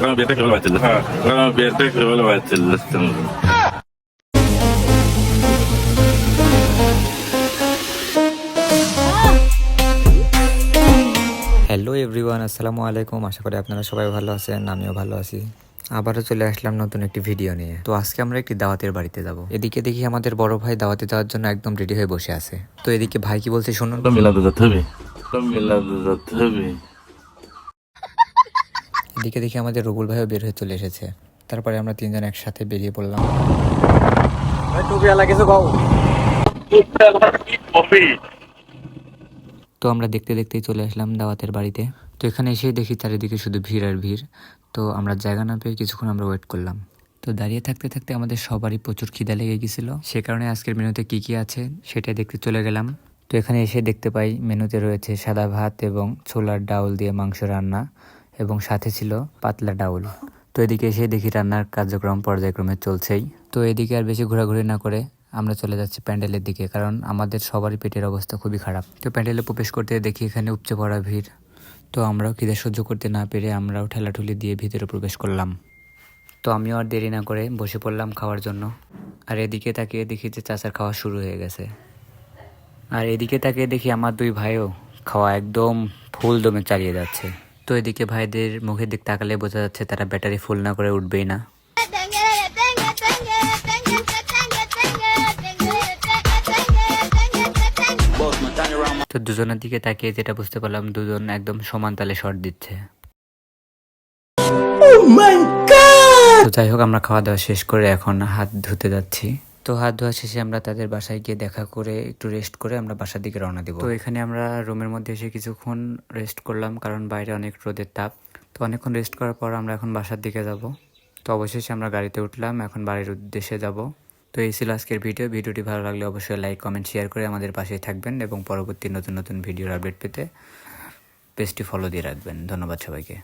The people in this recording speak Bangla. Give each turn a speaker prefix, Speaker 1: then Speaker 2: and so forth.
Speaker 1: Lo metti.
Speaker 2: হ্যালো এভরিওয়ান আসসালামু আলাইকুম আশা করি আপনারা সবাই ভালো আছেন আমিও ভালো আছি। আবারও চলে আসলাম নতুন একটি ভিডিও নিয়ে। তো আজকে আমরা একটি দাওয়াতের বাড়িতে যাব। এদিকে দেখি আমাদের বড় ভাই দাওয়াতে যাওয়ার জন্য একদম রেডি হয়ে বসে আছে। তো এদিকে ভাই কি বলছে শুনুন।
Speaker 1: da tabi. Come la
Speaker 2: এদিকে দেখি আমাদের রবুল ভাইও বের হয়ে চলে এসেছে। তারপরে আমরা তিনজন একসাথে বেরিয়ে পড়লাম। তো আমরা দেখতে দেখতেই চলে আসলাম দাওয়াতের বাড়িতে। তো এখানে এসেই দেখি চারিদিকে শুধু ভিড় আর ভিড়। তো আমরা জায়গা না পেয়ে কিছুক্ষণ আমরা ওয়েট করলাম। তো দাঁড়িয়ে থাকতে থাকতে আমাদের সবারই প্রচুর খিদা লেগে গেছিল। সে কারণে আজকের মেনুতে কি কি আছে সেটাই দেখতে চলে গেলাম। তো এখানে এসে দেখতে পাই মেনুতে রয়েছে সাদা ভাত এবং ছোলার ডাউল দিয়ে মাংস রান্না। এবং সাথে ছিল পাতলা ডাউল। তো এদিকে এসে দেখি রান্নার কার্যক্রম পর্যায়ক্রমে চলছেই। তো এদিকে আর বেশি ঘোরাঘুরি না করে আমরা চলে যাচ্ছি প্যান্ডেলের দিকে, কারণ আমাদের সবারই পেটের অবস্থা খুবই খারাপ। তো প্যান্ডেলে প্রবেশ করতে দেখি এখানে উপচে পড়া ভিড়। তো আমরাও খিদে সহ্য করতে না পেরে আমরাও ঠেলাঠুলি দিয়ে ভিতরে প্রবেশ করলাম। তো আমিও আর দেরি না করে বসে পড়লাম খাওয়ার জন্য। আর এদিকে তাকিয়ে দেখি যে চাচার খাওয়া শুরু হয়ে গেছে। আর এদিকে তাকিয়ে দেখি আমার দুই ভাইও খাওয়া একদম ফুল দমে চালিয়ে যাচ্ছে। তো এদিকে ভাইদের মুখের দিক তাকালে বোঝা যাচ্ছে তারা ব্যাটারি ফুল না করে উঠবেই না। তো দুজনের দিকে তাকিয়ে যেটা বুঝতে পারলাম দুজন একদম সমান তালে শট দিচ্ছে। যাই হোক আমরা খাওয়া দাওয়া শেষ করে এখন হাত ধুতে যাচ্ছি। তো হাত ধোয়া শেষে আমরা তাদের বাসায় গিয়ে দেখা করে, একটু রেস্ট করে আমরা বাসার দিকে রওনা দিব। তো এখানে আমরা রুমের মধ্যে এসে কিছুক্ষণ রেস্ট করলাম, কারণ বাইরে অনেক রোদের তাপ। তো অনেকক্ষণ রেস্ট করার পর আমরা এখন বাসার দিকে যাব। তো অবশেষে আমরা গাড়িতে উঠলাম, এখন বাড়ির উদ্দেশ্যে যাব। তো এই ছিল আজকের ভিডিও ভিডিওটি ভালো লাগলে অবশ্যই লাইক কমেন্ট শেয়ার করে আমাদের পাশেই থাকবেন এবং পরবর্তী নতুন নতুন ভিডিওর আপডেট পেতে পেজটি ফলো দিয়ে রাখবেন। ধন্যবাদ সবাইকে।